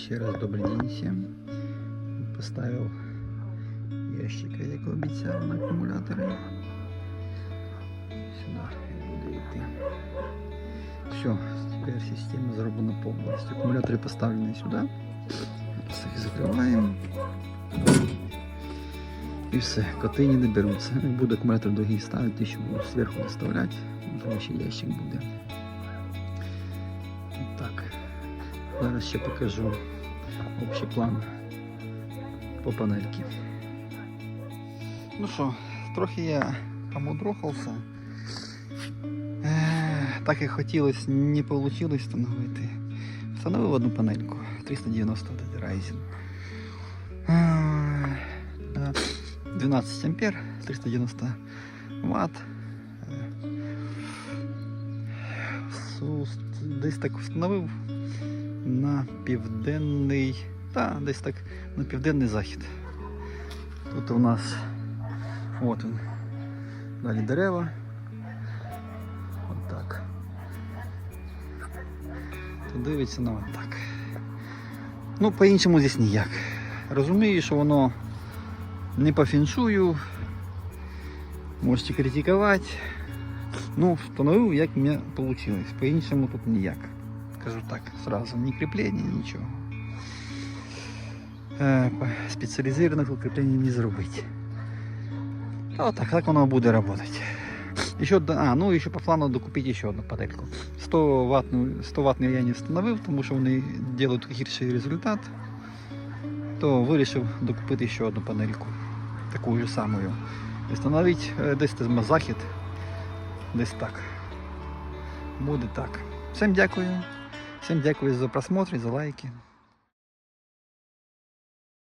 Ще раз добрий день всім. Поставив ящика, як обіцяв, на акумулятори. Сюди і буде йти. Все, тепер система зроблена повністю. Акумулятори поставлені сюди. Все їх закриваємо. І все, коти не доберуться. Буду акумулятор другий ставити, ще буду зверху доставляти. Там ще ящик буде. Зараз ще покажу общий план по панельці. Ну що, трохи я помудрухався. Ех, Так як хотілося, не вийшло встановити. Встановив одну панельку 390 от Ryzen. Ех, на 12 ампер, 390 Вт. Десь так встановив на південний, та, десь так на південний захід. Тут у нас от він. Далі дерева. Отак. Тут дивиться на так. Ну, по-іншому здесь ніяк. Розумію, що воно не по фіншую. Можете критикувати. Ну, встановив, як в мене вийшло. По-іншому тут ніяк. Скажу так, сразу. Ні кріплення, нічого. Е, спеціалізованих укріплень не зробити. Та отак, так воно буде працювати. Еще, одна- а, ну еще по плану докупити ще одну панельку. 100 ваттну, 100 ваттну я не встановив, тому що вони роблять гірший результат. То вирішив докупити ще одну панельку. Таку ж саму. І Встановити е, десь на захід. Десь так. Буде так. Всім дякую. Всім дякую за просмотр за лайки.